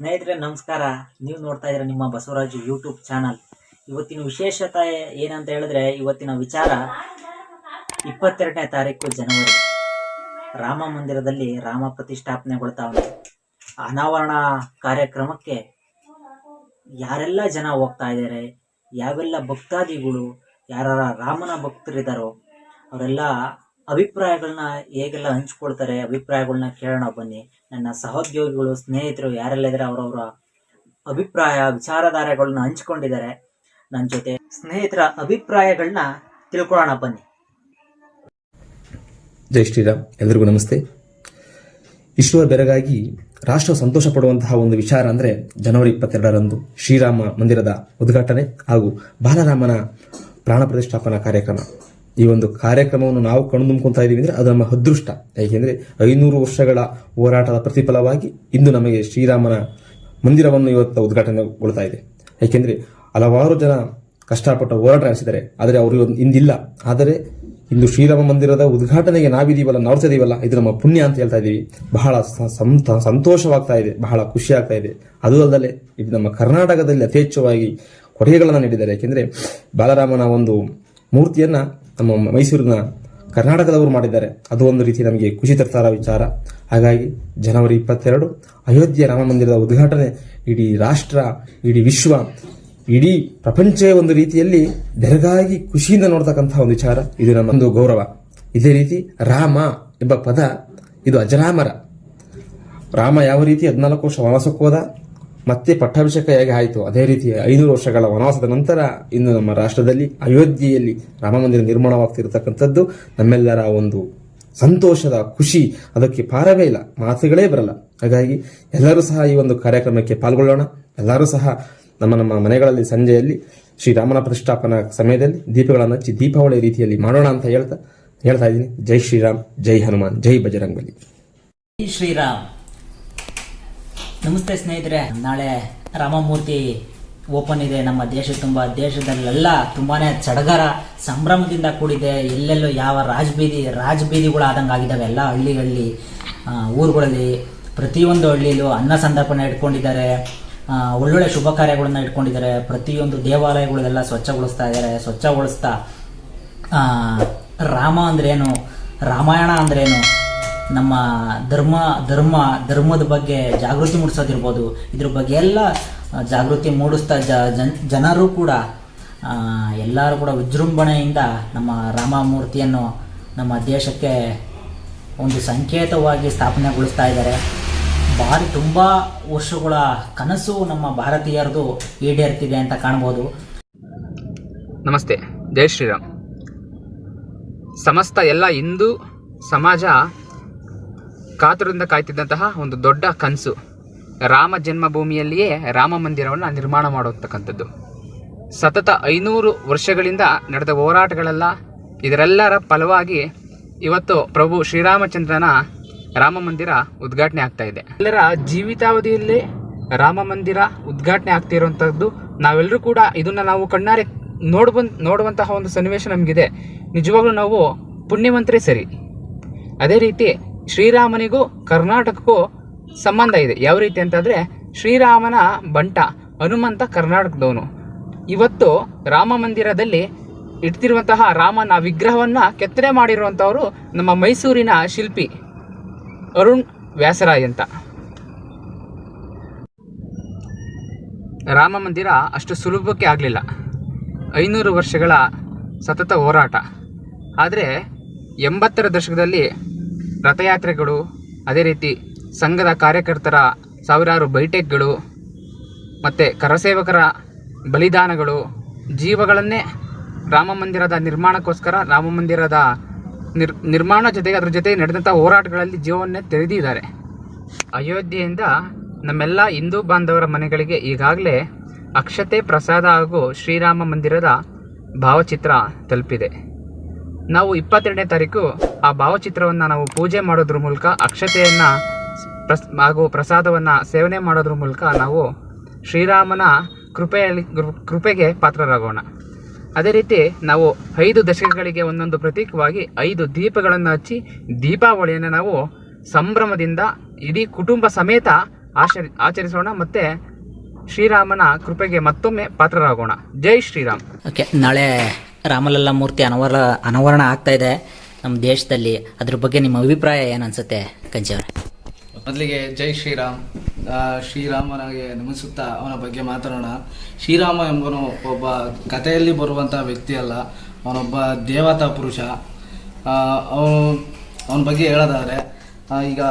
ಸ್ನೇಹಿತರೆ, ನಮಸ್ಕಾರ. ನೀವು ನೋಡ್ತಾ ಇದ್ದೀರಾ ನಿಮ್ಮ ಬಸವರಾಜು ಯೂಟ್ಯೂಬ್ ಚಾನಲ್. ಇವತ್ತಿನ ವಿಶೇಷತೆ ಏನಂತ ಹೇಳಿದ್ರೆ, ಇವತ್ತಿನ ವಿಚಾರ ಇಪ್ಪತ್ತೆರಡನೇ ತಾರೀಕು ಜನವರಿ. ರಾಮ ಮಂದಿರದಲ್ಲಿ ರಾಮ ಪ್ರತಿಷ್ಠಾಪನೆಗೊಳ್ತಾ ಅನಾವರಣ ಕಾರ್ಯಕ್ರಮಕ್ಕೆ ಯಾರೆಲ್ಲ ಜನ ಹೋಗ್ತಾ ಇದ್ದಾರೆ, ಯಾವೆಲ್ಲ ಭಕ್ತಾದಿಗಳು ಯಾರ ರಾಮನ ಭಕ್ತರಿದ್ದಾರೋ, ಅವರೆಲ್ಲ ಅಭಿಪ್ರಾಯಗಳನ್ನ ಹೇಗೆಲ್ಲ ಹಂಚ್ಕೊಳ್ತಾರೆ ಅಭಿಪ್ರಾಯಗಳನ್ನ ಕೇಳೋಣ ಬನ್ನಿ. ನನ್ನ ಸಹೋದ್ಯೋಗಿಗಳು, ಸ್ನೇಹಿತರು ಯಾರೆಲ್ಲ ಇದ್ದಾರೆ ಅವರವರ ಅಭಿಪ್ರಾಯ ವಿಚಾರಧಾರೆಗಳನ್ನ ಹಂಚ್ಕೊಂಡಿದ್ದಾರೆ. ನನ್ನ ಜೊತೆ ಸ್ನೇಹಿತರ ಅಭಿಪ್ರಾಯಗಳನ್ನ ತಿಳ್ಕೊಳ್ಳೋಣ ಬನ್ನಿ. ಜೈ ಶ್ರೀರಾಮ್. ಎಲ್ರಿಗೂ ನಮಸ್ತೆ. ಇಷ್ಟುವ ಬೆರಗಾಗಿ ರಾಷ್ಟ್ರ ಸಂತೋಷ ಪಡುವಂತಹ ಒಂದು ವಿಚಾರ ಅಂದರೆ ಜನವರಿ ಇಪ್ಪತ್ತೆರಡರಂದು ಶ್ರೀರಾಮ ಮಂದಿರದ ಉದ್ಘಾಟನೆ ಹಾಗೂ ಬಾಲರಾಮನ ಪ್ರಾಣ ಪ್ರತಿಷ್ಠಾಪನಾ ಕಾರ್ಯಕ್ರಮ. ಈ ಒಂದು ಕಾರ್ಯಕ್ರಮವನ್ನು ನಾವು ಕಣ್ತಾ ಇದ್ದೀವಿ ಅಂದರೆ ಅದು ನಮ್ಮ ಅದೃಷ್ಟ. ಏಕೆಂದರೆ ಐನೂರು ವರ್ಷಗಳ ಹೋರಾಟದ ಪ್ರತಿಫಲವಾಗಿ ಇಂದು ನಮಗೆ ಶ್ರೀರಾಮನ ಮಂದಿರವನ್ನು ಇವತ್ತು ಉದ್ಘಾಟನೆಗೊಳ್ತಾ ಇದೆ. ಏಕೆಂದರೆ ಹಲವಾರು ಜನ ಕಷ್ಟಪಟ್ಟು ಹೋರಾಟ ನಡೆಸಿದ್ದಾರೆ. ಆದರೆ ಅವರು ಇಂದಿಲ್ಲ. ಆದರೆ ಇಂದು ಶ್ರೀರಾಮ ಮಂದಿರದ ಉದ್ಘಾಟನೆಗೆ ನಾವಿದೀವಲ್ಲ ನೋಡ್ತಿದೀವಲ್ಲ ಇದು ನಮ್ಮ ಪುಣ್ಯ ಅಂತ ಹೇಳ್ತಾ ಇದ್ದೀವಿ. ಬಹಳ ಸಂತೋಷವಾಗ್ತಾ ಇದೆ, ಬಹಳ ಖುಷಿ ಆಗ್ತಾ ಇದೆ. ಅದು ಅಲ್ಲದೆ ಇದು ನಮ್ಮ ಕರ್ನಾಟಕದಲ್ಲಿ ಯಥೇಚ್ಛವಾಗಿ ಕೊಡುಗೆಗಳನ್ನು ನೀಡಿದ್ದಾರೆ. ಯಾಕೆಂದ್ರೆ ಬಾಲರಾಮನ ಒಂದು ಮೂರ್ತಿಯನ್ನ ನಮ್ಮ ಮೈಸೂರಿನ ಕರ್ನಾಟಕದವರು ಮಾಡಿದ್ದಾರೆ. ಅದು ಒಂದು ರೀತಿ ನಮಗೆ ಖುಷಿ ತರ್ತಾರ ವಿಚಾರ. ಹಾಗಾಗಿ ಜನವರಿ ಇಪ್ಪತ್ತೆರಡು ಅಯೋಧ್ಯೆ ರಾಮ ಮಂದಿರದ ಉದ್ಘಾಟನೆ ಇಡೀ ರಾಷ್ಟ್ರ, ಇಡೀ ವಿಶ್ವ, ಇಡೀ ಪ್ರಪಂಚ ಒಂದು ರೀತಿಯಲ್ಲಿ ಬೆರಗಾಗಿ ಖುಷಿಯಿಂದ ನೋಡ್ತಕ್ಕಂತಹ ಒಂದು ವಿಚಾರ. ಇದು ನಮ್ಮ ಒಂದು ಗೌರವ. ಇದೇ ರೀತಿ ರಾಮ ಎಂಬ ಪದ, ಇದು ಅಜರಾಮರ. ರಾಮ ಯಾವ ರೀತಿ ಹದಿನಾಲ್ಕು ವರ್ಷ ವನಸಕ್ಕೋದ ಮತ್ತೆ ಪಟ್ಟಾಭಿಷೇಕ ಹೇಗೆ ಆಯಿತು. ಅದೇ ರೀತಿ ಐನೂರು ವರ್ಷಗಳ ವನವಾಸದ ನಂತರ ಇಂದು ನಮ್ಮ ರಾಷ್ಟ್ರದಲ್ಲಿ ಅಯೋಧ್ಯೆಯಲ್ಲಿ ರಾಮ ಮಂದಿರ ನಿರ್ಮಾಣವಾಗ್ತಿರತಕ್ಕಂಥದ್ದು ನಮ್ಮೆಲ್ಲರ ಒಂದು ಸಂತೋಷದ ಖುಷಿ. ಅದಕ್ಕೆ ಪಾರವೇ ಇಲ್ಲ. ಮಾತುಗಳೇ ಬರಲ್ಲ. ಹಾಗಾಗಿ ಎಲ್ಲರೂ ಸಹ ಈ ಒಂದು ಕಾರ್ಯಕ್ರಮಕ್ಕೆ ಪಾಲ್ಗೊಳ್ಳೋಣ. ಎಲ್ಲರೂ ಸಹ ನಮ್ಮ ನಮ್ಮ ಮನೆಗಳಲ್ಲಿ ಸಂಜೆಯಲ್ಲಿ ಶ್ರೀರಾಮನ ಪ್ರತಿಷ್ಠಾಪನಾ ಸಮಯದಲ್ಲಿ ದೀಪಗಳನ್ನು ಹಚ್ಚಿ ದೀಪಾವಳಿ ರೀತಿಯಲ್ಲಿ ಮಾಡೋಣ ಅಂತ ಹೇಳ್ತಾ ಹೇಳ್ತಾ ಇದ್ದೀನಿ. ಜೈ ಶ್ರೀರಾಮ್, ಜೈ ಹನುಮಾನ್, ಜೈ ಬಜರಂಗಬಲಿ. ಜೈ ಶ್ರೀರಾಮ್. ನಮಸ್ತೆ ಸ್ನೇಹಿತರೆ, ನಾಳೆ ರಾಮಮೂರ್ತಿ ಓಪನ್ ಇದೆ ನಮ್ಮ ದೇಶ ತುಂಬ, ದೇಶದಲ್ಲೆಲ್ಲ ತುಂಬಾನೇ ಸಡಗರ ಸಂಭ್ರಮದಿಂದ ಕೂಡಿದೆ. ಎಲ್ಲೆಲ್ಲೋ ಯಾವ ರಾಜಬೀದಿ, ರಾಜಬೀದಿಗಳು ಆದಂಗೆ ಆಗಿದ್ದಾವೆ ಎಲ್ಲ ಹಳ್ಳಿಗಳಲ್ಲಿ ಊರುಗಳಲ್ಲಿ. ಪ್ರತಿಯೊಂದು ಹಳ್ಳಿಯಲ್ಲೂ ಅನ್ನ ಸಂದರ್ಪಣೆ ಇಟ್ಕೊಂಡಿದ್ದಾರೆ. ಒಳ್ಳೊಳ್ಳೆ ಶುಭ ಕಾರ್ಯಗಳನ್ನ ಇಟ್ಕೊಂಡಿದ್ದಾರೆ. ಪ್ರತಿಯೊಂದು ದೇವಾಲಯಗಳೆಲ್ಲ ಸ್ವಚ್ಛಗೊಳಿಸ್ತಾ ಇದ್ದಾರೆ. ಸ್ವಚ್ಛಗೊಳಿಸ್ತಾ ರಾಮ ಅಂದ್ರೇನು, ರಾಮಾಯಣ ಅಂದ್ರೇನು ನಮ್ಮ ಧರ್ಮ ಧರ್ಮ, ಧರ್ಮದ ಬಗ್ಗೆ ಜಾಗೃತಿ ಮೂಡಿಸೋದಿರ್ಬೋದು. ಇದ್ರ ಬಗ್ಗೆ ಎಲ್ಲ ಜಾಗೃತಿ ಮೂಡಿಸ್ತಾ ಜನರು ಕೂಡ ಎಲ್ಲರೂ ಕೂಡ ವಿಜೃಂಭಣೆಯಿಂದ ನಮ್ಮ ರಾಮಮೂರ್ತಿಯನ್ನು ನಮ್ಮ ದೇಶಕ್ಕೆ ಒಂದು ಸಂಕೇತವಾಗಿ ಸ್ಥಾಪನೆಗೊಳಿಸ್ತಾ ಇದ್ದಾರೆ. ಭಾರಿ ತುಂಬ ವರ್ಷಗಳ ಕನಸು ನಮ್ಮ ಭಾರತೀಯರದು ಈಡೇರ್ತಿದೆ ಅಂತ ಕಾಣ್ಬೋದು. ನಮಸ್ತೆ. ಜೈ ಶ್ರೀರಾಮ್. ಸಮಸ್ತ ಎಲ್ಲ ಹಿಂದೂ, ಸಮಾಜ ಕಾತುರದಿಂದ ಕಾಯ್ತಿದ್ದಂತಹ ಒಂದು ದೊಡ್ಡ ಕನಸು. ರಾಮ ಜನ್ಮಭೂಮಿಯಲ್ಲಿಯೇ ರಾಮ ಮಂದಿರವನ್ನು ನಿರ್ಮಾಣ ಮಾಡತಕ್ಕಂಥದ್ದು ಸತತ ಐನೂರು ವರ್ಷಗಳಿಂದ ನಡೆದ ಹೋರಾಟಗಳೆಲ್ಲ ಇದರೆಲ್ಲರ ಫಲವಾಗಿ ಇವತ್ತು ಪ್ರಭು ಶ್ರೀರಾಮಚಂದ್ರನ ರಾಮ ಮಂದಿರ ಉದ್ಘಾಟನೆ ಆಗ್ತಾ ಇದೆ. ಎಲ್ಲರ ಜೀವಿತಾವಧಿಯಲ್ಲಿ ರಾಮ ಮಂದಿರ ಉದ್ಘಾಟನೆ ಆಗ್ತಿರುವಂಥದ್ದು ನಾವೆಲ್ಲರೂ ಕೂಡ ಇದನ್ನು ನಾವು ಕಣ್ಣಾರೆ ನೋಡ್ಬಂದ್ ನೋಡುವಂತಹ ಒಂದು ಸನ್ನಿವೇಶ ನಮಗಿದೆ. ನಿಜವಾಗ್ಲೂ ನಾವು ಪುಣ್ಯವಂತರೇ ಸರಿ. ಅದೇ ರೀತಿ ಶ್ರೀರಾಮನಿಗೂ ಕರ್ನಾಟಕಕ್ಕೂ ಸಂಬಂಧ ಇದೆ. ಯಾವ ರೀತಿ ಅಂತಂದರೆ, ಶ್ರೀರಾಮನ ಬಂಟ ಹನುಮಂತ ಕರ್ನಾಟಕದವನು. ಇವತ್ತು ರಾಮ ಮಂದಿರದಲ್ಲಿ ಇಡ್ತಿರುವಂತಹ ರಾಮನ ವಿಗ್ರಹವನ್ನು ಕೆತ್ತನೆ ಮಾಡಿರುವಂಥವರು ನಮ್ಮ ಮೈಸೂರಿನ ಶಿಲ್ಪಿ ಅರುಣ್ ವ್ಯಾಸರಾಯ್ ಅಂತ. ರಾಮ ಮಂದಿರ ಅಷ್ಟು ಸುಲಭಕ್ಕೆ ಆಗಲಿಲ್ಲ. ಐನೂರು ವರ್ಷಗಳ ಸತತ ಹೋರಾಟ. ಆದರೆ ಎಂಬತ್ತರ ದಶಕದಲ್ಲಿ ರಥಯಾತ್ರೆಗಳು, ಅದೇ ರೀತಿ ಸಂಘದ ಕಾರ್ಯಕರ್ತರ ಸಾವಿರಾರು ಬೈಟೆಕ್ಗಳು ಮತ್ತು ಕರಸೇವಕರ ಬಲಿದಾನಗಳು, ಜೀವಗಳನ್ನೇ ರಾಮ ಮಂದಿರದ ನಿರ್ಮಾಣಕ್ಕೋಸ್ಕರ, ರಾಮ ಮಂದಿರದ ನಿರ್, ನಿರ್ಮಾಣ ಜೊತೆಗೆ, ಅದರ ಜೊತೆ ನಡೆದಂಥ ಹೋರಾಟಗಳಲ್ಲಿ ಜೀವವನ್ನೇ ತೆರೆದಿದ್ದಾರೆ. ಅಯೋಧ್ಯೆಯಿಂದ ನಮ್ಮೆಲ್ಲ ಹಿಂದೂ ಬಾಂಧವರ ಮನೆಗಳಿಗೆ ಈಗಾಗಲೇ ಅಕ್ಷತೆ ಪ್ರಸಾದ ಹಾಗೂ ಶ್ರೀರಾಮ ಮಂದಿರದ ಭಾವಚಿತ್ರ ತಲುಪಿದೆ. ನಾವು ಇಪ್ಪತ್ತೆರಡನೇ ತಾರೀಕು ಆ ಭಾವಚಿತ್ರವನ್ನು ನಾವು ಪೂಜೆ ಮಾಡೋದ್ರ ಮೂಲಕ, ಅಕ್ಷತೆಯನ್ನು ಪ್ರಸ್, ಹಾಗೂ ಪ್ರಸಾದವನ್ನು ಸೇವನೆ ಮಾಡೋದ್ರ ಮೂಲಕ ನಾವು ಶ್ರೀರಾಮನ ಕೃಪೆಯಲ್ಲಿ ಕೃಪೆಗೆ ಪಾತ್ರರಾಗೋಣ. ಅದೇ ರೀತಿ ನಾವು ಐದು ದಶಕಗಳಿಗೆ ಒಂದೊಂದು ಪ್ರತೀಕವಾಗಿ ಐದು ದೀಪಗಳನ್ನು ಹಚ್ಚಿ ದೀಪಾವಳಿಯನ್ನು ನಾವು ಸಂಭ್ರಮದಿಂದ ಇಡೀ ಕುಟುಂಬ ಸಮೇತ ಆಚರಿ ಆಚರಿಸೋಣ ಮತ್ತು ಶ್ರೀರಾಮನ ಕೃಪೆಗೆ ಮತ್ತೊಮ್ಮೆ ಪಾತ್ರರಾಗೋಣ. ಜೈ ಶ್ರೀರಾಮ್. ಓಕೆ, ನಾಳೆ ರಾಮಲಲ್ಲ ಮೂರ್ತಿ ಅನಾವರ, ಅನಾವರಣ ಆಗ್ತಾ ಇದೆ. ನಮ್ಮ ದೇಶದಲ್ಲಿ ಅದ್ರ ಬಗ್ಗೆ ನಿಮ್ಮ ಅಭಿಪ್ರಾಯ ಏನು ಅನ್ಸುತ್ತೆ ಕಂಚಿಯವರ ಮೊದಲಿಗೆ ಜೈ ಶ್ರೀರಾಮ್. ಶ್ರೀರಾಮನಿಗೆ ನಮಿಸುತ್ತಾ ಅವನ ಬಗ್ಗೆ ಮಾತಾಡೋಣ ಶ್ರೀರಾಮ ಎಂಬನು ಒಬ್ಬ ಕಥೆಯಲ್ಲಿ ಬರುವಂಥ ವ್ಯಕ್ತಿ ಅಲ್ಲ ಅವನೊಬ್ಬ ದೇವತಾ ಪುರುಷ. ಅವನು ಅವನ ಬಗ್ಗೆ ಹೇಳೋದಾದರೆ ಈಗ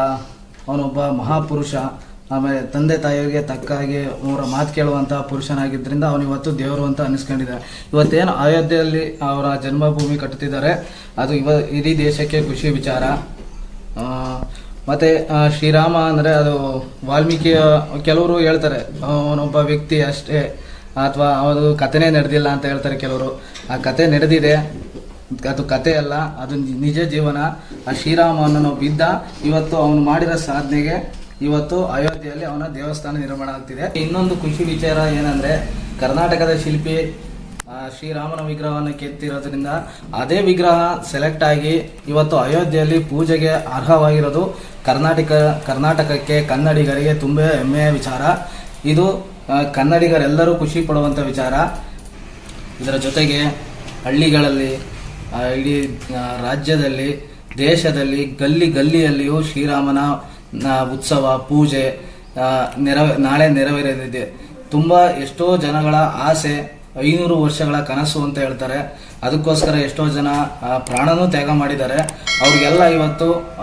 ಅವನೊಬ್ಬ ಮಹಾಪುರುಷ. ಆಮೇಲೆ ತಂದೆ ತಾಯಿಗೆ ತಕ್ಕ ಹಾಗೆ ಅವರ ಮಾತು ಕೇಳುವಂಥ ಪುರುಷನಾಗಿದ್ದರಿಂದ ಅವನು ಇವತ್ತು ದೇವರು ಅಂತ ಅನಿಸ್ಕೊಂಡಿದೆ ಇವತ್ತೇನು ಅಯೋಧ್ಯೆಯಲ್ಲಿ ಅವರ ಜನ್ಮಭೂಮಿ ಕಟ್ಟುತ್ತಿದ್ದಾರೆ. ಅದು ಇವ ಇಡೀ ದೇಶಕ್ಕೆ ಖುಷಿ ವಿಚಾರ. ಮತ್ತೆ ಶ್ರೀರಾಮ ಅಂದರೆ ಅದು ವಾಲ್ಮೀಕಿಯ ಕೆಲವರು ಹೇಳ್ತಾರೆ, ಅವನೊಬ್ಬ ವ್ಯಕ್ತಿ ಅಷ್ಟೇ, ಅಥವಾ ಅವರು ಕಥೆನೇ ನಡೆದಿಲ್ಲ ಅಂತ ಹೇಳ್ತಾರೆ ಕೆಲವರು. ಆ ಕತೆ ನಡೆದಿದೆ. ಅದು ಕತೆ ಅಲ್ಲ, ಅದು ನಿಜ ಜೀವನ. ಆ ಶ್ರೀರಾಮ ಅನ್ನೋ ಬಿದ್ದ ಇವತ್ತು ಅವನು ಮಾಡಿರೋ ಸಾಧನೆಗೆ ಇವತ್ತು ಅಯೋಧ್ಯೆಯಲ್ಲಿ ಅವನ ದೇವಸ್ಥಾನ ನಿರ್ಮಾಣ ಆಗ್ತಿದೆ. ಇನ್ನೊಂದು ಖುಷಿ ವಿಚಾರ ಏನಂದ್ರೆ, ಕರ್ನಾಟಕದ ಶಿಲ್ಪಿ ಶ್ರೀರಾಮನ ವಿಗ್ರಹವನ್ನು ಕೆತ್ತಿರೋದ್ರಿಂದ ಅದೇ ವಿಗ್ರಹ ಸೆಲೆಕ್ಟ್ ಆಗಿ ಇವತ್ತು ಅಯೋಧ್ಯೆಯಲ್ಲಿ ಪೂಜೆಗೆ ಅರ್ಹವಾಗಿರೋದು ಕರ್ನಾಟಕ, ಕರ್ನಾಟಕಕ್ಕೆ ಕನ್ನಡಿಗರಿಗೆ ತುಂಬ ಹೆಮ್ಮೆಯ ವಿಚಾರ. ಇದು ಕನ್ನಡಿಗರೆಲ್ಲರೂ ಖುಷಿ ಪಡುವಂಥ ವಿಚಾರ. ಇದರ ಜೊತೆಗೆ ಹಳ್ಳಿಗಳಲ್ಲಿ ಇಡೀ ರಾಜ್ಯದಲ್ಲಿ, ದೇಶದಲ್ಲಿ ಗಲ್ಲಿ ಗಲ್ಲಿಯಲ್ಲಿಯೂ ಶ್ರೀರಾಮನ ಉತ್ಸವ ಪೂಜೆ ನೆರವ ನಾಳೆ ನೆರವೇರಲಿದೆ ತುಂಬ ಎಷ್ಟೋ ಜನಗಳ ಆಸೆ ಐನೂರು ವರ್ಷಗಳ ಕನಸು ಅಂತ ಹೇಳ್ತಾರೆ. ಅದಕ್ಕೋಸ್ಕರ ಎಷ್ಟೋ ಜನ ಪ್ರಾಣನೂ ತ್ಯಾಗ ಮಾಡಿದ್ದಾರೆ. ಅವ್ರಿಗೆಲ್ಲ ಇವತ್ತು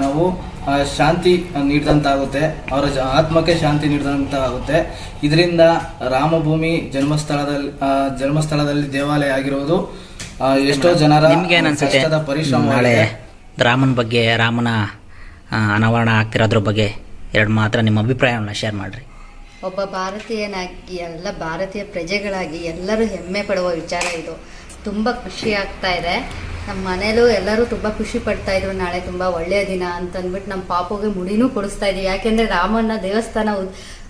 ನಾವು ಶಾಂತಿ ನೀಡಿದಂತಾಗುತ್ತೆ. ಅವರ ಜ- ಆತ್ಮಕ್ಕೆ ಶಾಂತಿ ನೀಡಿದಂತಾಗುತ್ತೆ. ಇದರಿಂದ ರಾಮಭೂಮಿ ಜನ್ಮಸ್ಥಳದಲ್ಲಿ ಜನ್ಮಸ್ಥಳದಲ್ಲಿ ದೇವಾಲಯ ಆಗಿರುವುದು ಎಷ್ಟೋ ಜನರ ಕಷ್ಟದ ಪರಿಶ್ರಮ ರಾಮನ ಬಗ್ಗೆ ರಾಮನ ಅನಾವರಣ ಆಗ್ತಿರೋದ್ರ ಬಗ್ಗೆ ಎರಡು ಮಾತ್ರ ನಿಮ್ಮ ಅಭಿಪ್ರಾಯವನ್ನು ಶೇರ್ ಮಾಡಿರಿ. ಒಬ್ಬ ಭಾರತೀಯನಾಗಿ ಎಲ್ಲ ಭಾರತೀಯ ಪ್ರಜೆಗಳಾಗಿ ಎಲ್ಲರೂ ಹೆಮ್ಮೆ ಪಡುವ ವಿಚಾರ ಇದು. ತುಂಬ ಖುಷಿ ಆಗ್ತಾ ಇದೆ. ನಮ್ಮ ಮನೇಲೂ ಎಲ್ಲರೂ ತುಂಬ ಖುಷಿ ಪಡ್ತಾ ಇದ್ರು, ನಾಳೆ ತುಂಬ ಒಳ್ಳೆಯ ದಿನ ಅಂತ ಅಂದ್ಬಿಟ್ಟು ನಮ್ಮ ಪಾಪುಗೆ ಮುಡಿನೂ ಕೊಡಿಸ್ತಾ ಇದೀವಿ. ಯಾಕೆಂದರೆ ರಾಮನ ದೇವಸ್ಥಾನ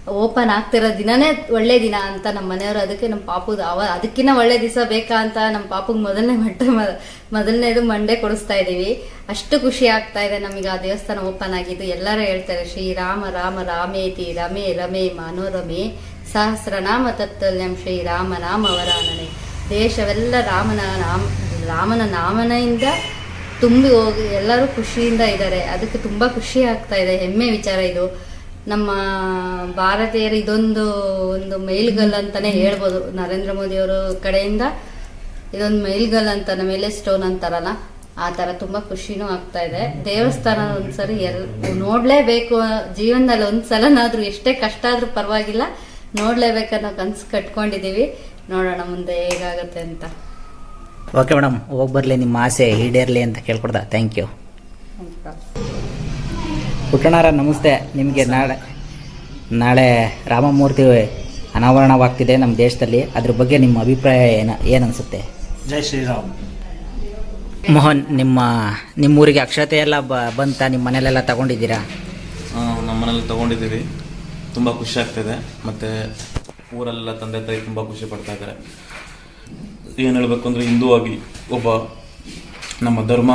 ಓಪನ್ ಆಗ್ತಿರೋ ದಿನನೇ ಒಳ್ಳೆ ದಿನ ಅಂತ ನಮ್ಮ ಮನೆಯವರು. ಅದಕ್ಕೆ ನಮ್ಮ ಪಾಪುದು ಅವ ಅದಕ್ಕಿಂತ ಒಳ್ಳೆ ದಿವಸ ಬೇಕಾ ಅಂತ ನಮ್ಮ ಪಾಪುಗೆ ಮೊದಲನೇ ಮಟ್ಟ ಮೊದಲನೇದು ಮಂಡೆ ಕೊಡಿಸ್ತಾ ಇದ್ದೀವಿ. ಅಷ್ಟು ಖುಷಿ ಆಗ್ತಾ ಇದೆ ನಮಗೆ ಆ ದೇವಸ್ಥಾನ ಓಪನ್ ಆಗಿದ್ದು. ಎಲ್ಲರೂ ಹೇಳ್ತಾರೆ ಶ್ರೀರಾಮ ರಾಮ ರಾಮೇತಿ, ರಮೇ ರಮೇ ಮನೋರಮೆ ಸಹಸ್ರನಾಮ ತತ್ತಲ್ಯಂ ಶ್ರೀರಾಮ ರಾಮ ದೇಶವೆಲ್ಲ ರಾಮನ ನಾಮ, ರಾಮನ ನಾಮನೆಯಿಂದ ತುಂಬಿ ಹೋಗಿ ಎಲ್ಲರೂ ಖುಷಿಯಿಂದ ಇದ್ದಾರೆ. ಅದಕ್ಕೆ ತುಂಬ ಖುಷಿ ಆಗ್ತಾ ಇದೆ. ಹೆಮ್ಮೆ ವಿಚಾರ ಇದು. ನಮ್ಮ ಭಾರತೀಯರು ಇದೊಂದು ಒಂದು ಮೈಲ್ಗಲ್ ಅಂತಾನೆ ಹೇಳ್ಬೋದು. ನರೇಂದ್ರ ಮೋದಿ ಅವರ ಕಡೆಯಿಂದ ಇದೊಂದು ಮೈಲ್ಗಲ್ ಅಂತ ಮೇಲೆ ಸ್ಟೋನ್ ಅಂತಾರಲ್ಲ ಆ ಥರ ತುಂಬ ಖುಷಿನೂ ಆಗ್ತಾ ಇದೆ. ದೇವಸ್ಥಾನ ಒಂದ್ಸರಿ ಎಲ್ ನೋಡಲೇಬೇಕು ಜೀವನದಲ್ಲಿ ಒಂದ್ಸಲನಾದ್ರೂ ಎಷ್ಟೇ ಕಷ್ಟ ಆದ್ರೂ ಪರವಾಗಿಲ್ಲ ನೋಡ್ಲೇಬೇಕನ್ನೋ ಕನ್ಸು ಕಟ್ಕೊಂಡಿದ್ದೀವಿ ನೋಡೋಣ ಮುಂದೆ ಹೇಗಾಗುತ್ತೆ ಅಂತ. ಓಕೆ ಮೇಡಮ್ ಹೋಗ್ಬರ್ಲಿ ಬರಲಿ ನಿಮ್ಮ ಆಸೆ ಈಡೇರ್ಲಿ ಅಂತ ಕೇಳ್ಕೊಡ್ದ ಥ್ಯಾಂಕ್ ಯು ಪುಟ್ಟಣಾರ ನಮಸ್ತೆ. ನಿಮಗೆ ನಾಳೆ ನಾಳೆ ರಾಮಮೂರ್ತಿ ಅನಾವರಣವಾಗ್ತಿದೆ ನಮ್ಮ ದೇಶದಲ್ಲಿ. ಅದ್ರ ಬಗ್ಗೆ ನಿಮ್ಮ ಅಭಿಪ್ರಾಯ ಏನು ಏನನ್ಸುತ್ತೆ? ಅನಿಸುತ್ತೆ ಜೈ ಶ್ರೀರಾಮ್. ಮೋಹನ್ ನಿಮ್ಮ ನಿಮ್ಮೂರಿಗೆ ಅಕ್ಷತೆ ಎಲ್ಲ ಬ ಬಂತ? ನಿಮ್ಮ ಮನೇಲೆಲ್ಲ ತಗೊಂಡಿದ್ದೀರಾ? ಆ, ನಮ್ಮ ಮನೇಲಿ ತಗೊಂಡಿದ್ದೀವಿ. ತುಂಬ ಖುಷಿ ಆಗ್ತಿದೆ. ಮತ್ತು ಊರೆಲ್ಲ ತಂದೆ ತಾಯಿ ತುಂಬ ಖುಷಿ ಪಡ್ತಾ ಇದ್ದಾರೆ. ಏನು ಹೇಳಬೇಕು ಅಂದರೆ ಹಿಂದೂ ಆಗಿ ಒಬ್ಬ ನಮ್ಮ ಧರ್ಮ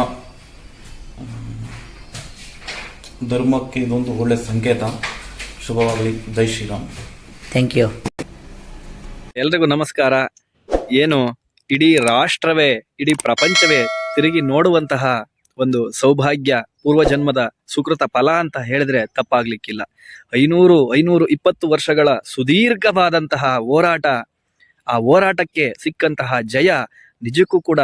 ಧರ್ಮಕ್ಕೆ ಇದೊಂದು ಒಳ್ಳೆ ಸಂಕೇತ. ಶುಭವಾಗಲಿ. ಜೈ ಶ್ರೀರಾಮ್. ಥ್ಯಾಂಕ್ ಯು ಎಲ್ರಿಗೂ ನಮಸ್ಕಾರ. ಏನು ಇಡೀ ರಾಷ್ಟ್ರವೇ ಇಡೀ ಪ್ರಪಂಚವೇ ತಿರುಗಿ ನೋಡುವಂತಹ ಒಂದು ಸೌಭಾಗ್ಯ ಪೂರ್ವಜನ್ಮದ ಸುಕೃತ ಫಲ ಅಂತ ಹೇಳಿದ್ರೆ ತಪ್ಪಾಗ್ಲಿಕ್ಕಿಲ್ಲ. ಐನೂರು ಐನೂರು ಇಪ್ಪತ್ತು ವರ್ಷಗಳ ಸುದೀರ್ಘವಾದಂತಹ ಹೋರಾಟ ಆ ಹೋರಾಟಕ್ಕೆ ಸಿಕ್ಕಂತಹ ಜಯ ನಿಜಕ್ಕೂ ಕೂಡ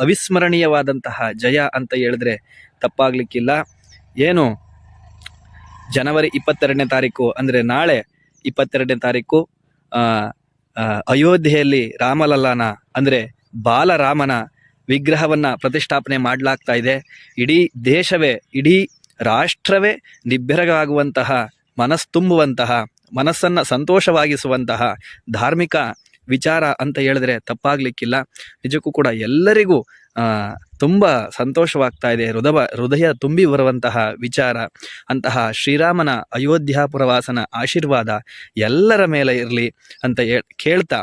ಅವಿಸ್ಮರಣೀಯವಾದಂತಹ ಜಯ ಅಂತ ಹೇಳಿದ್ರೆ ತಪ್ಪಾಗ್ಲಿಕ್ಕಿಲ್ಲ. ಏನು ಜನವರಿ ಇಪ್ಪತ್ತೆರಡನೇ ತಾರೀಕು ಅಂದರೆ ನಾಳೆ ಇಪ್ಪತ್ತೆರಡನೇ ತಾರೀಕು ಅಯೋಧ್ಯೆಯಲ್ಲಿ ರಾಮಲಲ್ಲಾನ ಅಂದರೆ ಬಾಲರಾಮನ ವಿಗ್ರಹವನ್ನ ಪ್ರತಿಷ್ಠಾಪನೆ ಮಾಡಲಾಗ್ತಾ ಇದೆ. ಇಡೀ ದೇಶವೇ, ಇಡೀ ರಾಷ್ಟ್ರವೇ ನಿಬ್ಬೆರಗಾಗುವಂತಹ, ಮನಸ್ತುಂಬುವಂತಹ, ಮನಸ್ಸನ್ನ ಸಂತೋಷವಾಗಿಸುವಂತಹ ಧಾರ್ಮಿಕ ವಿಚಾರ ಅಂತ ಹೇಳಿದ್ರೆ ತಪ್ಪಾಗ್ಲಿಕ್ಕಿಲ್ಲ. ನಿಜಕ್ಕೂ ಕೂಡ ಎಲ್ಲರಿಗೂ ತುಂಬ ಸಂತೋಷವಾಗ್ತಾ ಇದೆ. ಹೃದಯ ಹೃದಯ ತುಂಬಿ ಬರುವಂತಹ ವಿಚಾರ, ಅಂತಹ ಶ್ರೀರಾಮನ ಅಯೋಧ್ಯಾಪುರವಾಸನ ಆಶೀರ್ವಾದ ಎಲ್ಲರ ಮೇಲೆ ಇರಲಿ ಅಂತ ಕೇಳ್ತಾ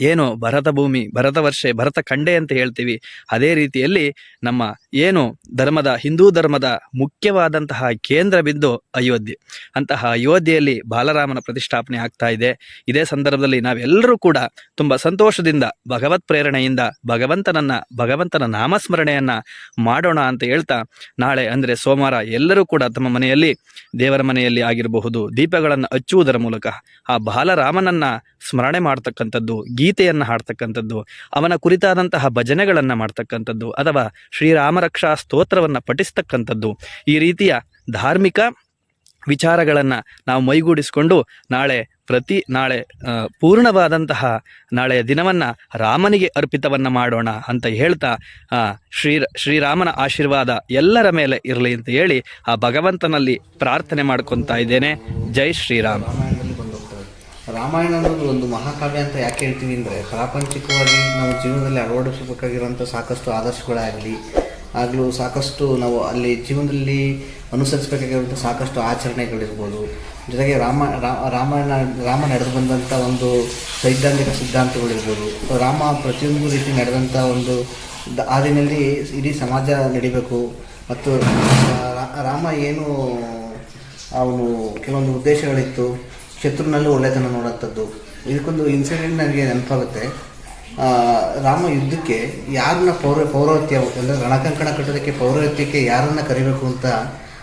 ಏನು ಭರತ ಭೂಮಿ, ಭರತ ವರ್ಷೆ, ಭರತ ಖಂಡೆ ಅಂತ ಹೇಳ್ತೀವಿ. ಅದೇ ರೀತಿಯಲ್ಲಿ ನಮ್ಮ ಏನು ಧರ್ಮದ, ಹಿಂದೂ ಧರ್ಮದ ಮುಖ್ಯವಾದಂತಹ ಕೇಂದ್ರ ಬಿದ್ದು ಅಯೋಧ್ಯೆ. ಅಂತಹ ಅಯೋಧ್ಯೆಯಲ್ಲಿ ಬಾಲರಾಮನ ಪ್ರತಿಷ್ಠಾಪನೆ ಆಗ್ತಾ ಇದೆ. ಇದೇ ಸಂದರ್ಭದಲ್ಲಿ ನಾವೆಲ್ಲರೂ ಕೂಡ ತುಂಬ ಸಂತೋಷದಿಂದ, ಭಗವತ್ ಪ್ರೇರಣೆಯಿಂದ, ಭಗವಂತನನ್ನ, ಭಗವಂತನ ನಾಮಸ್ಮರಣೆಯನ್ನ ಮಾಡೋಣ ಅಂತ ಹೇಳ್ತಾ, ನಾಳೆ ಅಂದರೆ ಸೋಮವಾರ ಎಲ್ಲರೂ ಕೂಡ ತಮ್ಮ ಮನೆಯಲ್ಲಿ, ದೇವರ ಮನೆಯಲ್ಲಿ ಆಗಿರಬಹುದು, ದೀಪಗಳನ್ನು ಹಚ್ಚುವುದರ ಮೂಲಕ ಆ ಬಾಲರಾಮನನ್ನ ಸ್ಮರಣೆ ಮಾಡ್ತಕ್ಕಂಥದ್ದು ಗೀತೆಯನ್ನು ಹಾಡ್ತಕ್ಕಂಥದ್ದು, ಅವನ ಕುರಿತಾದಂತಹ ಭಜನೆಗಳನ್ನು ಮಾಡ್ತಕ್ಕಂಥದ್ದು, ಅಥವಾ ಶ್ರೀರಾಮರಕ್ಷಾ ಸ್ತೋತ್ರವನ್ನು ಪಠಿಸ್ತಕ್ಕಂಥದ್ದು, ಈ ರೀತಿಯ ಧಾರ್ಮಿಕ ವಿಚಾರಗಳನ್ನು ನಾವು ಮೈಗೂಡಿಸಿಕೊಂಡು ನಾಳೆ ಪ್ರತಿ, ನಾಳೆ ಪೂರ್ಣವಾದಂತಹ ನಾಳೆಯ ದಿನವನ್ನು ರಾಮನಿಗೆ ಅರ್ಪಿತವನ್ನು ಮಾಡೋಣ ಅಂತ ಹೇಳ್ತಾ ಶ್ರೀ, ಶ್ರೀರಾಮನ ಆಶೀರ್ವಾದ ಎಲ್ಲರ ಮೇಲೆ ಇರಲಿ ಅಂತ ಹೇಳಿ ಆ ಭಗವಂತನಲ್ಲಿ ಪ್ರಾರ್ಥನೆ ಮಾಡ್ಕೊತಾ ಇದ್ದೇನೆ. ಜೈ ಶ್ರೀರಾಮ್. ರಾಮಾಯಣ ಅನ್ನೋದು ಒಂದು ಮಹಾಕಾವ್ಯ ಅಂತ ಯಾಕೆ ಹೇಳ್ತೀವಿ ಅಂದರೆ ಪ್ರಾಪಂಚಿಕವಾಗಿ ನಾವು ಜೀವನದಲ್ಲಿ ಅಳವಡಿಸಬೇಕಾಗಿರುವಂಥ ಸಾಕಷ್ಟು ಆದರ್ಶಗಳಾಗಲಿ, ಆಗಲೂ ಸಾಕಷ್ಟು ನಾವು ಅಲ್ಲಿ ಜೀವನದಲ್ಲಿ ಅನುಸರಿಸಬೇಕಾಗಿರುವಂಥ ಸಾಕಷ್ಟು ಆಚರಣೆಗಳಿರ್ಬೋದು. ಜೊತೆಗೆ ರಾಮ ರಾಮಾಯಣ, ರಾಮ ನಡೆದು ಬಂದಂಥ ಒಂದು ಸೈದ್ಧಾಂತಿಕ ಸಿದ್ಧಾಂತಗಳಿರ್ಬೋದು. ರಾಮ ಪ್ರತಿಯೊಂದು ರೀತಿ ನಡೆದಂಥ ಒಂದು ಹಾದಿನಲ್ಲಿ ಇಡೀ ಸಮಾಜ ನಡಿಬೇಕು. ಮತ್ತು ರಾಮ ಏನು, ಅವನು ಕೆಲವೊಂದು ಉದ್ದೇಶಗಳಿತ್ತು. ಶತ್ರುನಲ್ಲಿ ಒಳ್ಳೆತನ ನೋಡೋಂಥದ್ದು. ಇದಕ್ಕೊಂದು ಇನ್ಸಿಡೆಂಟ್ ನನಗೆ ನೆನಪಾಗುತ್ತೆ. ರಾಮ ಯುದ್ಧಕ್ಕೆ ಯಾರನ್ನ ಪೌರ ಪೌರವತ್ಯ ಅಂದರೆ ರಣಕಂಕಣ ಕಟ್ಟೋದಕ್ಕೆ ಪೌರವತ್ಯಕ್ಕೆ ಯಾರನ್ನ ಕರಿಬೇಕು ಅಂತ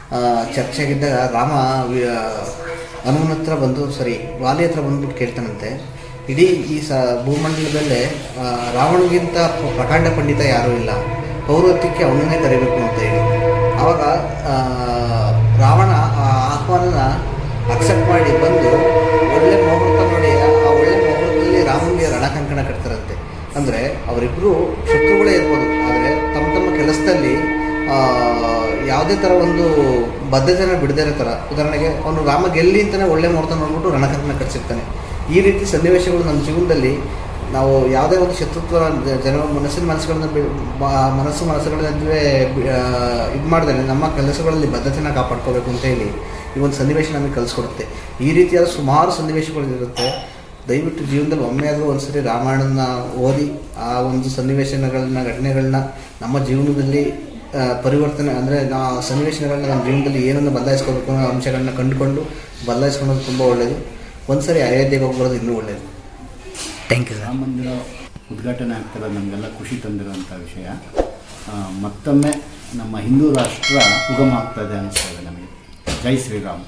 ಆ, ಚರ್ಚೆ ಆಗಿದ್ದಾಗ ರಾಮ ಹನುಮನ ಹತ್ರ ಬಂದು ಸರಿ ವಾಲಿ ಹತ್ರ ಬಂದ್ಬಿಟ್ಟು ಕೇಳ್ತಾನಂತೆ. ಇಡೀ ಈ ಸ ಭೂಮಂಡಲದಲ್ಲೇ ರಾವಣಗಿಂತ ಪ್ರಕಾಂಡ ಪಂಡಿತ ಯಾರೂ ಇಲ್ಲ. ಪೌರವತ್ಯಕ್ಕೆ ಅವನನ್ನೇ ಕರಿಬೇಕು ಅಂತ ಹೇಳಿ. ಆವಾಗ ರಾವಣ ಆ ಆಹ್ವಾನನ ಅಕ್ಸೆಪ್ಟ್ ಮಾಡಿ ಬಂದು ರಣಕಂಕಣ ಕಟ್ತಾರಂತೆ. ಅಂದರೆ ಅವರಿಬ್ಬರು ಶತ್ರುಗಳೇ ಇರ್ಬೋದು. ಆದರೆ ತಮ್ಮ ತಮ್ಮ ಕೆಲಸದಲ್ಲಿ ಯಾವುದೇ ಥರ ಒಂದು ಬದ್ಧತೆನ ಬಿಡದೇ ಇರೋ ಉದಾಹರಣೆಗೆ ಅವನು ರಾಮ ಗೆಲ್ಲಿ ಅಂತಲೇ ಒಳ್ಳೆ ಮುಹೂರ್ತ ನೋಡ್ಬಿಟ್ಟು ರಣಕಂಕಣ ಕಟ್ಸಿರ್ತಾನೆ. ಈ ರೀತಿ ಸನ್ನಿವೇಶಗಳು ನಮ್ಮ ಜೀವನದಲ್ಲಿ ನಾವು ಯಾವುದೇ ಒಂದು ಶತ್ರುತ್ವ ಜನ ಮನಸ್ಸಿನ ಮನಸ್ಸುಗಳನ್ನ ಮನಸ್ಸು ಮನಸ್ಸುಗಳ ಇದು ಮಾಡಿದ್ರೆ ನಮ್ಮ ಕೆಲಸಗಳಲ್ಲಿ ಬದ್ಧತೆನ ಕಾಪಾಡ್ಕೋಬೇಕು ಅಂತ ಹೇಳಿ ಈ ಒಂದು ಸನ್ನಿವೇಶ ನಮಗೆ ಕಲಿಸ್ಕೊಡುತ್ತೆ. ಈ ರೀತಿಯಾದ ಸುಮಾರು ಸನ್ನಿವೇಶಗಳಿರುತ್ತೆ. ದಯವಿಟ್ಟು ಜೀವನದಲ್ಲಿ ಒಮ್ಮೆ ಆದರೂ ಒಂದು ಸರಿ ರಾಮಾಯಣನ ಓದಿ ಆ ಒಂದು ಸನ್ನಿವೇಶನಗಳನ್ನ ಘಟನೆಗಳನ್ನ ನಮ್ಮ ಜೀವನದಲ್ಲಿ ಪರಿವರ್ತನೆ ಅಂದರೆ ನಾ ಸನ್ನಿವೇಶಗಳನ್ನ ನಮ್ಮ ಜೀವನದಲ್ಲಿ ಏನನ್ನು ಬದಲಾಯಿಸ್ಕೋಬೇಕು ಅನ್ನೋ ಅಂಶಗಳನ್ನ ಕಂಡುಕೊಂಡು ಬದಲಾಯಿಸ್ಕೊಳ್ಳೋದು ತುಂಬ ಒಳ್ಳೆಯದು ಒಂದು ಸರಿ ಅಯೋಧ್ಯೆಗೆ ಹೋಗ್ಬರೋದು ಇನ್ನೂ ಒಳ್ಳೆಯದು ಥ್ಯಾಂಕ್ ಯು ಸರ್ ರಾಮ ಮಂದಿರ ಉದ್ಘಾಟನೆ ಆಗ್ತಾರೆ ನಮಗೆಲ್ಲ ಖುಷಿ ತಂದಿರುವಂಥ ವಿಷಯ. ಮತ್ತೊಮ್ಮೆ ನಮ್ಮ ಹಿಂದೂ ರಾಷ್ಟ್ರ ಉಗಮ ಆಗ್ತದೆ ಅನಿಸ್ತದೆ ನಮಗೆ. ಜೈ ಶ್ರೀರಾಮ್.